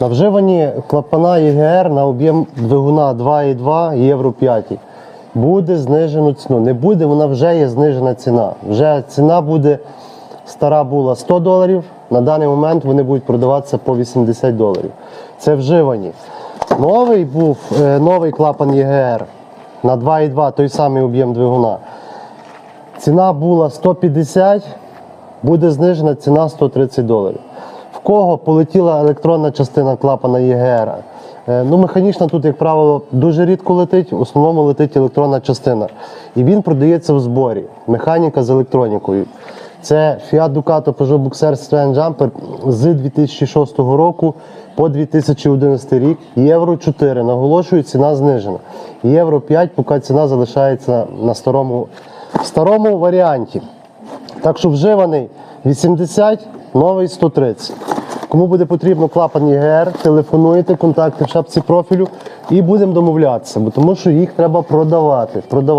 На вживані клапана ЄГР на об'єм двигуна 2,2 євро 5 буде знижено ціну. Не буде, вона вже є знижена ціна. Вже ціна буде, стара була 100 доларів, на даний момент вони будуть продаватися по 80 доларів. Це вживані. Новий був е, новий клапан ЄГР на 2,2, той самий об'єм двигуна. Ціна була 150, буде знижена ціна 130 доларів. Кого полетіла електронна частина клапана ЄГР? Е, Ну, механічна тут, як правило, дуже рідко летить, в основному летить електронна частина. І він продається в зборі. Механіка з електронікою. Це Fiat Ducato Peugeot Boxer Citroen Jumper з 2006 року по 2011 рік. Євро 4. Наголошую, ціна знижена. Євро 5, поки ціна залишається на старому, старому варіанті. Так що вживаний 80, новий 130. Кому буде потрібно клапан ЄГР, телефонуйте, контакти в шапці профілю і будемо домовлятися, тому що їх треба продавати. продавати.